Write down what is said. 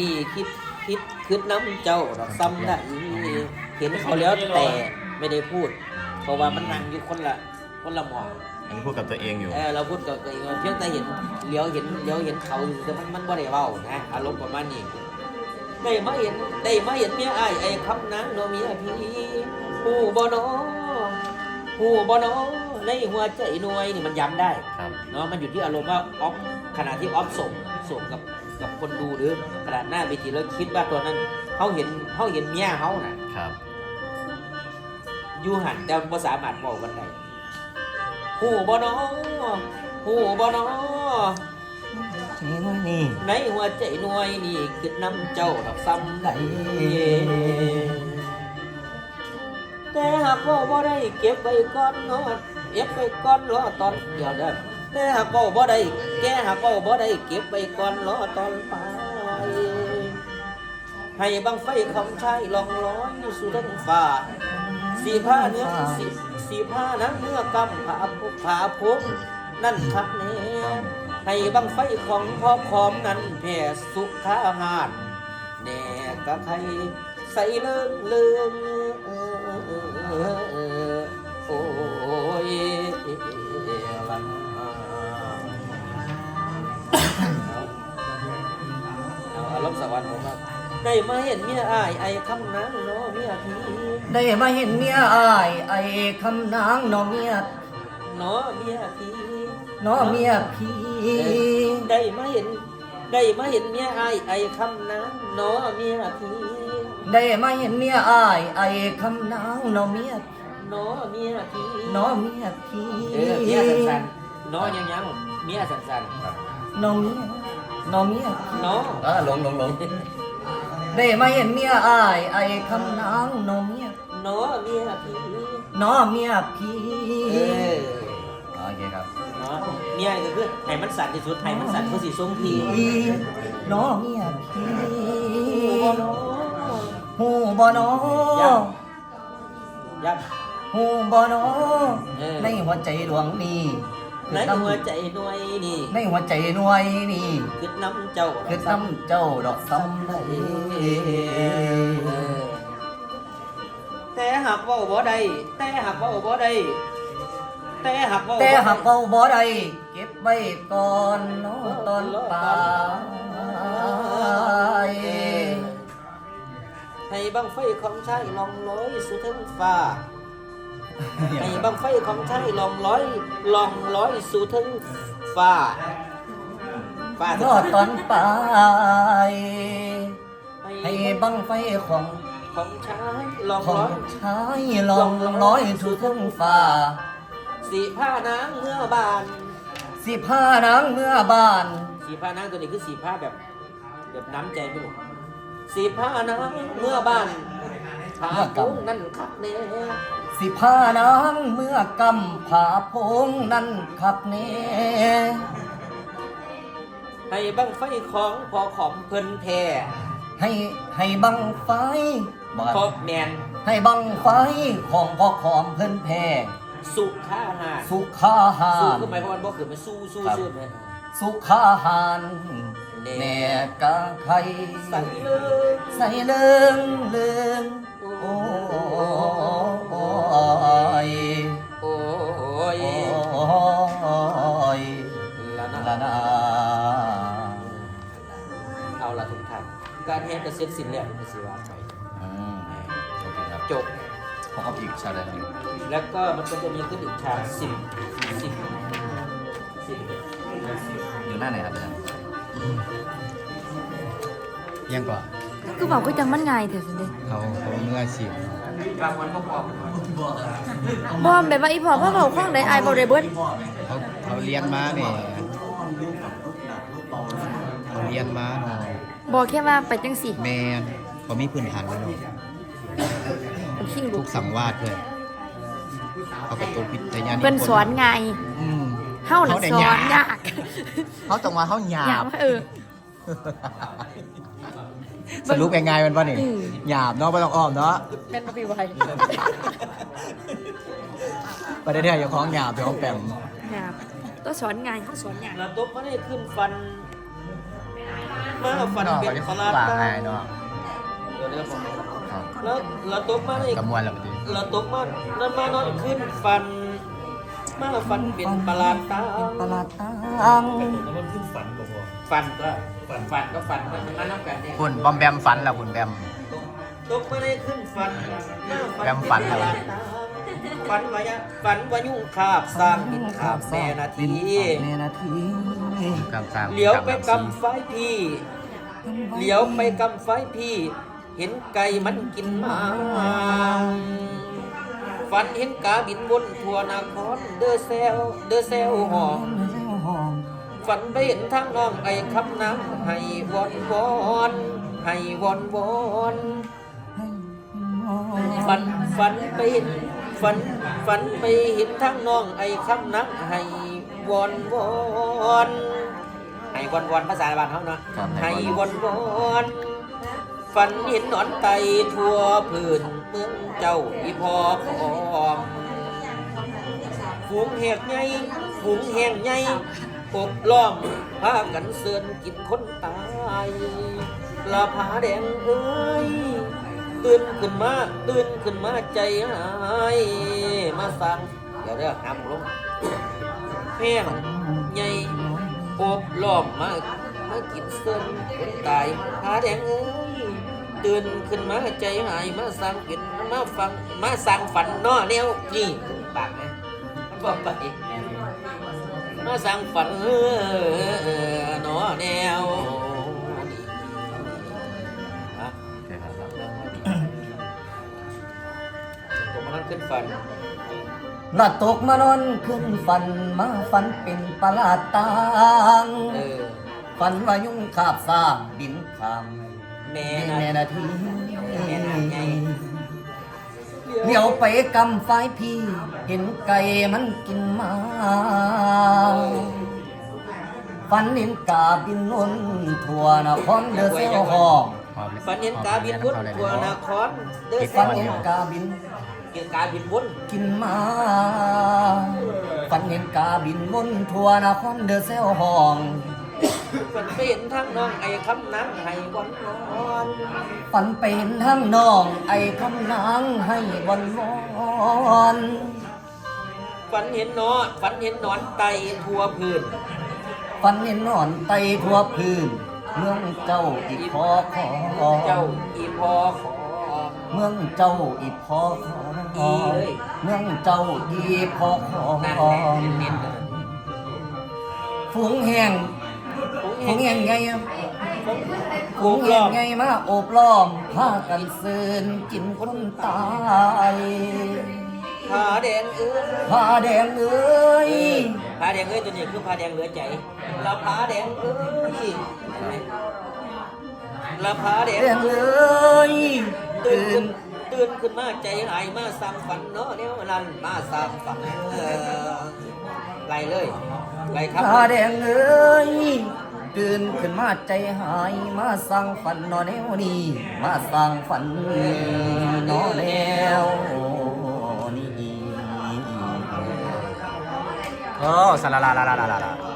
ดีคิดคิดคิดน้ำเจ้าดอกซ้ำได้เห็นเขาแล้วแต่ไม่ได้พูด เพราะว่ามันนั่งอยู่คนละคนละหมองอันนี้พูดกับตัวเองอยู่ เออเราพูดกับตัวเองเพียงแต่เห็นเลี้ยวเห็นเลี้ยวเห็นเขาอยู่แต่มันมันบ่ได้เว้านะอารมณ์ประมาณนี้ได้มาเห็นได้มาเห็นเมียอ้ายไอ้คำนางโนเมียพี่หูบ่นอหูบ่นอในหัวใจหน่วยนี่มันย้ำได้ครับเนาะมันอยู่ที่อารมณ์ว่าออฟขณะที่ออฟส่งส่งกับ กับคนดูหรือขนาดหน้าเวทีแล้วคิดว่าตัวนั้นเขาเห็นเขาเห็นเมียเขาน่ะครับอยู่หันแต่ภาษามารถบอกกันได้หูบ่นอหูบ่นอนี่ในหัวใจหน่วยนี่คือน้ำเจ้าดอกซ้ำได้แต่หากว่าบ่ได้เก็บไว้ก่อนเนาะเก็บไว้ก่อนรอตอนเดียวเด้อ แต่หากว่าบ่ได้แกหากว่าบ่ได้เก็บไว้ก่อนรอตอนไปให้บังไฟคำชายลองร้อยสู่ท้องฟ้าสีผ้าเนื้อสีสีผ้านั้นเนื้อกำผาผาพุกนั่นคักแน่ให้บังไฟของพ่อพร้อมนั้นแผ่สุขาหารแน่กะใครใส่เลิงเลิง ได้มาเห็นเมียอายไอ้คำนั้นเนาะเมียพี่ได้มาเห็นเมียอายไอ้คำนางน้อเมียเนาะเมียพี่น้อเมียพี่ได้มาเห็น ได้มาเห็นเมียอายไอ้คำนั้นเนาะเมียพี่ได้มาเห็นเมียอายไอ้คำนางน้อเมียเนาะเมียพี่น้อเมียพี่เออเมียสันๆเนาะยังยังๆเมียสันๆครับน้อเมียน้อเมียพี่เนาะอ่าหลงหลงหลง ได้มาเห็นเมียอายไอ้คำนางน้อเมียเนาะเมียพี่น้อเมียพี่เออโอเคครับเนาะเมียก็คือให้มันสั่นที่สุดให้มันสั่นเพื่อสีส้มพีน้อเมียพี่บ่เนาะหูบ่น้อยับหูบ่น้อเออในหัวใจดวงนี้ ในหัวใจหน่วยนี่ในหัวใจหน่วยนี่คือน้ำเจ้าคือซ้ำเจ้าดอกซ้ำได้แต่หากเว่าบ่ได้แต่หากเว่าบ่ได้แต่หากเว่าบ่แต่ได้หากเบาบ่ได้เก็บไว้ก่อนเน้อตอนปลายให้บังไฟของชายลองลอยสู่ท้องฟ้า ให้บังไฟของชายลองลอยลองลอยสู่ท้องฟ้าฟ้ารอตอนปลายให้บังไฟของของชายลองขอลองยชายลองลอยสู่ท้องฟ้า สีผ้านางเมื่อบาน สิผ้านางเมื่อบาน สีผ้านางตัวนี้คือสีผ้าแบบ แบบน้ำใจไม่หมดสีผ้านางเมื่อบานผ้ากุ้งนั่นคักแน่ สิผ้านางเมื่อกำผาพงนั่นขับเน่ให้บังไฟของพอขอมเพิ่นแท้ให้ให้บังไฟบ่พอแมนให้บังไฟของพ่อขอมเพิ่นแพ่สุขาหารสุขาหาสู้รก็หมายความว่าบ่คือมันสู้สู้ครับสู้เลยสุขาหารแน่กะไข่ใส่เลยใส่เลิงเลิง จะเสร็จสิ้นแล้วในสิวาไปอืมโอเคครับจบผมเอาอีกชาเลนจ์แล้วก็มันก็จะมีขึ้นอีกฉากสิบสิบสิบอยู่หน้าไหนครับอาจารย์ยังกว่าคือบอกก็จังมันง่ายเถอะสิเด้เขาเขาเมื่ออาชีพบางวันก็บอกบอมแบบว่าอีพอพ่อเขาคว้างได้อายบ่ได้เบิดเขาเขาเรียนมาเนี่ยเขาเรียนมาเนาะ บอกแค่ว่าไปจังสิแมนเขามีพื้นฐานแล้วเนาะขิงลูทุกกสังวาสด้วยเขากับตัวพิทยานิพเพิ่นสอนง่ายอืมเฮาน่ะได้สอนยากเขาต้องมาเขาหยาอยากบ ว่าเออ สรุปยังไงมันป่ะนี่อืม หยาบเนาะไม่ต้องอ้อมเนาะแม่นบ่พี่ไว้ประเด็นที่อย่าของหยาบอย่าของแปมยากตัวสอนง่ายเขาสอนยาก แล้วตุ๊กก็ได้ขึ้นฟัน มาฝันนอกเป็นจะประหลาดวางตาง่ายเนาะเดี๋ยวเดี๋ยวผมครับแล้วเราตกมาในกระมวลแล้วปฏิเราตกมาแล้วมานอนขึ้นฝัน มาฝันเป็นประหลาดตาประหลาดตางฝันก็ฝันฝันก็ฝันมันมานับกันเนี่ยคุณบอมแบมฝันแล้วคุณแบม ตกมาในขึ้นฝันหน้าแบมฝันเป็ประหลาดตาฝันวายังฝันวายุ่งคาบสร้างบินคาบแม่นาทีแม่นาที กำสางเหลียวไปกำไฟพี่ เหลียวไปกำไฟพี่ เห็นไก่มันกินหมาฝันเห็นกาบินวนทั่วนาครเดอเซลเดอเซลหอมฝันไปเห็นทางน้องไอ้คำน้ำให้วอนวอนให้วอนวอนฝันฝันไปเห็นฝันฝันไปเห็นทางน้องไอ้คำน้ำให้ วอนวอนให้วอนวอนภาษาบ้านเขาเนาะครับให้วอนวอนฝันเห็นหนอนไตทั่วพื้นเมืองเจ้าอีพอของฝูงแหกไงฝูงแหงไงอบล้อมพากันเสือนกินคนตายลาผาแดงเอ้ย ตื่นขึ้นมา ตื่นขึ้นมาใจหาย มาสั่งเดี๋ยวเดี๋ยวห้ามลง แห้งใหญ่โอบล้อมมากมากินเส้นคนตายผาแดงเอ้ยตื่นขึ้นมาใจหายมาสั่งเป็นมาฟังมาสั่งฝันนาะแนวนี่ปากไหมมันบอกไปมาสั่งฝันเออนาะแนวนี่ฮะโอเคครับผมมันขึ้นฝัน น่าตกมานอนขึ้นฝันมาฝันเป็นประหลาดตางเออฝันว่ายุ่งคาบสร้างบินข้ามแม่แม่นะนาทีแม่นาไงเหลียวไปกำไฟพี่ เห็นไก่มันกินหมาฝันเห็นกาบินวนทั่วนครเดือเซลหองหอมเลยฝันเห็นกาบินวนทั่วนครเด้อฝันเห็นกาบิน เห็นกาบินวนกินหมาฝันเห็นกาบินวนทั่วนครเดือเซลหอง ฝันไปเห็นทางน้องไอ้คำนั้นให้วันนอนฝันไปเห็นทั้งน้อง ไอ้คำนางให้วันวอนฝันเห็นนอนฝันเห็นหนอนไตทั่วพื้นฝันเห็นนอนไตทั่วพื้น เมืองเจ้าอีพอขอเจ้าอีพอขอเมืองเจ้าอีพอขอ อีเลยเมืองเจ้าอีพอขอนั่นแหละเน้นๆเลยฝูงแห้งฝูงแห้งไงอะกูฝูงกแห้ล้องงไงมาโอบล้อมพากันเซินกินคนตายผาแดงเอ้ยผ้าแดงเอ้ยผาแดงเอ้ยตัวนี้คือผาแดงเหลือใจเราผาแดงเอ้ยเราผาแดงแดงเอ้ยตื่ตื่นน ตื่นขึ้นมาใจหายมาสั่งฝันเนาะเนี่ยนั้นมาสั่งฝันเออไล่เลยไล่ครับผ้าแดงเอ้ยตื่นขึ้นมาใจหายมาสั่งฝันนอนแนวนี้มาสั่งฝันนอนแนวนี้โอ้สลาลาลาลาลาลา